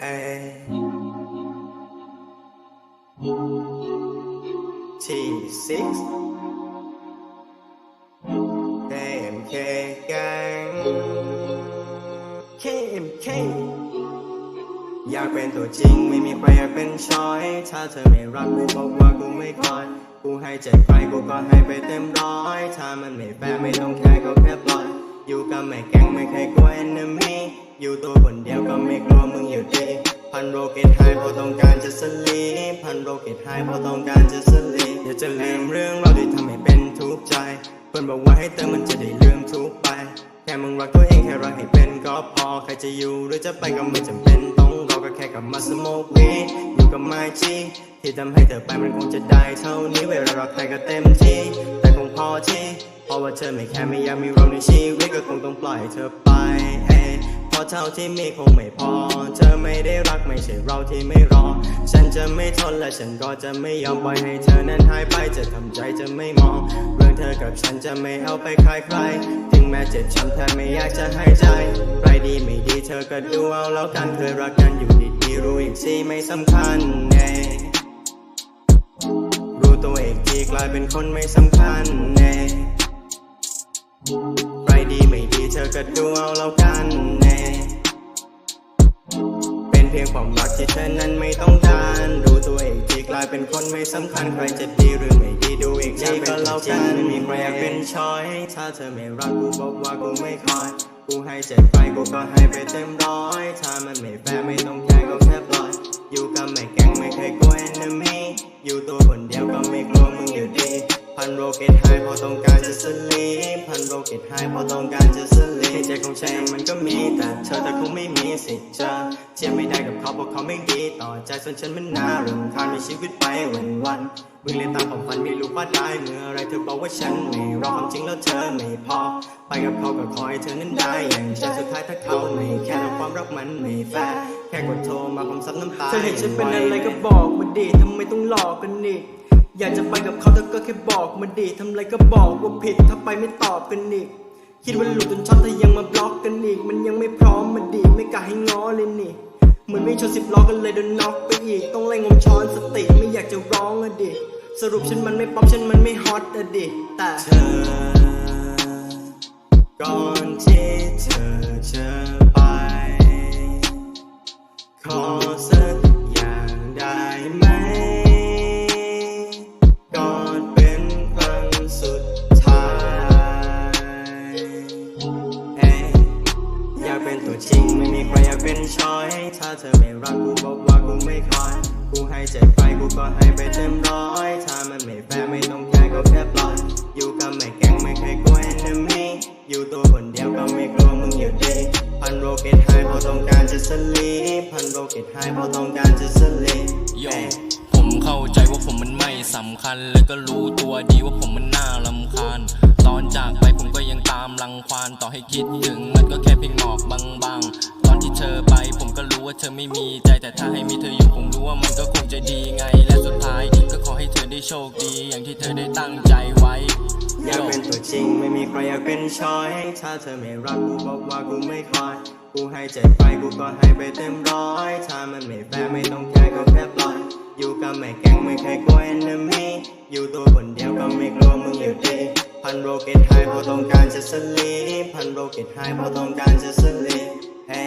เอ้ย T6 KMK Gang KMK อยากเป็นตัวจริงไม่มีใครอยากเป็นช้อย ถ้าเธอไม่รักกูบอกว่ากูไม่คอย กูให้ใจใครกูก็ให้ไปเต็มร้อย ถ้ามันไม่แฟร์ไม่ต้องแคร์ก็แค่ปล่อย อยู่กับแม่แกงไม่เคยกลัว enemy อยู่ตัวคนเดียวก็ไม่กลัวมึงอยู่ดีพันโรเกตไฮเพราะต้องการจะสลีพันโรเกตไฮเพราะต้องการจะสลีปอย่าจะลืมเรื่องเราที่ทำให้เป็นทุกข์ใจเพื่อนบอกว่าให้เติมมันจะได้ลืมทุกไป แค่มึงรักตัวเองแค่รักให้เป็นก็พอ ใครจะอยู่หรือจะไปก็ไม่จำเป็นต้องรอก็แค่กลับมาสโมกวีอยู่กับไมจีที่ทำให้เธอไปมันคงจะได้เท่านี้เวลาเรักใครก็เต็มที่ งพอที่เพราะว่าเธอไม่แค่ไม่อยากมีเราในชีวิตก็คงต้องปล่อยเธอไปเอ้เพราะเท่าที่มีคงไม่พอ เธอไม่ได้รักไม่ใช่เราที่ไม่รอ ฉันจะไม่ทนและฉันก็จะไม่ยอมปล่อยให้เธอนั้นหายไปจะทำใจจะไม่มอง เรื่องเธอกับฉันจะไม่เอาไปใครใคร ถึงแม้เจ็บช้ำแทบไม่อยากจะหายใจใครดีไม่ดีเธอก็ดูเอาแล้วกันเคยรักกันอยู่ดีๆรู้อีกทีไม่สำคัญเน่รู้ ตัวเองทีกลายเป็นคนไม่สำคัญเน่ใครดีไม่ดีเธอก็ดูเอาแล้วกันเน่เป็นเพียงความรักที่เธอนั้นไม่ต้องการรู้ตัวเองที่กลายเป็นคนไม่สำคัญใครจะดีหรือไม่ดีดูเอีกทีก็แล้วกันไม่มีใครอยากเป็นช้อย ถ้าเธอไม่รักกูบอกว่ากูไม่คอย กูให้ใจไปกูก็ให้ไปเต็มร้อย ถ้ามันไม่แฟร์ไม่ต้องแคร์ก็แค่ปล่อย อยู่กับแม่แกงไม่เคยกลัว enemy อยู่ตัวคนเดียว นโรเกตไฮพราะต้องการจะสลีปพันโรเกตไฮพราะต้องการจะสลีปใจของฉันมันก็มีแต่เธอแต่คงไม่มีสิทธิ์จะเทียบไม่ได้กับเขาเพราะเขาไม่ดีต่อใจส่วนฉันมันน่ารำคาญมีชีวิตไปวันวันวิ่งเล่นตามความฝันไม่รู้ว่าได้เมื่อไรเธอบอกว่าฉันไม่รอความจริงแล้วเธอไม่พอ ไปกับเขาก็คอยเธอนั้นได้อย่างฉันสุดท้ายถ้าเขาไม่แค่แล้วความรักมันไม่แฟร์แค่กดโทรมาความซับน้ำตาเธอเห็นฉันเป็นอะไรก็บอกมาดิทำไมต้องหลอกกันนี่ อยากจะไปกับเขาเธอก็แค่บอกมาดิทำอะไรก็บอกว่าผิดถ้าไปไม่ตอบกันอีกคิดว่าหลุดจนช็อตเธอยังมาบล็อกกันอีก มันยังไม่พร้อมมาดิไม่กล้าให้ง้อเลยนี่เหมือนไม่ชนสิบล้อกันเลยโดนน็อกไปอีก ต้องไล่งมช้อนสติไม่อยากจะร้องอะดิสรุปฉันมันไม่ป๊อปฉันมันไม่ฮอตอะดิแต่เธอก่อนที่เธอจะไปขอ เธอไม่รักกูบอกว่ากูไม่คอยกูให้ใจไปกูก็ให้ไปเต็มร้อย ถ้ามันไม่แฟร์ไม่ต้องแคร์ก็แค่ปล่อย อยู่กับแม่แกงไม่เคยกลัว enemy อยู่ตัวคนเดียวก็ไม่กลัวมึงอยู่ดีพันโรเกตไฮเพราะต้องการจะสลีปพันโรเกตไฮเพราะต้องการจะสลีปโยเอ้ผมเข้าใจว่าผมมันไม่สำคัญ และก็รู้ตัวดีว่าผมมันน่าลำคาญ ตอนจากไปผมก็ยังตามรังควานต่อให้คิดถึงมันก็แค่เพียงหมอกบางๆ ตอนที่เธอไป ว่าเธอไม่มีใจแต่ถ้าให้มีเธออยู่ผมรู้ว่ามันก็คงจะดีไง และสุดท้ายก็ขอให้เธอได้โชคดี อย่างที่เธอได้ตั้งใจไว้อยากเป็นตัวจริงไม่มีใครอยากเป็นชอยถ้าเธอไม่รักกูบอกว่ากูไม่คอยกูให้ใจไปกูก็ให้ไปเต็มร้อยถ้ามันไม่แฟร์ไม่ต้องแคร์ก็แค่ปล่อยอยู่กับแม่แกงไม่เคยกลัว enemy อยู่ตัวคนเดียวก็ไม่กลัวมึงอยู่ดีพันโรเกตไฮเพราะต้องการจะสลีพันโรเกตไฮเพราะต้องการจะสลีเฮ้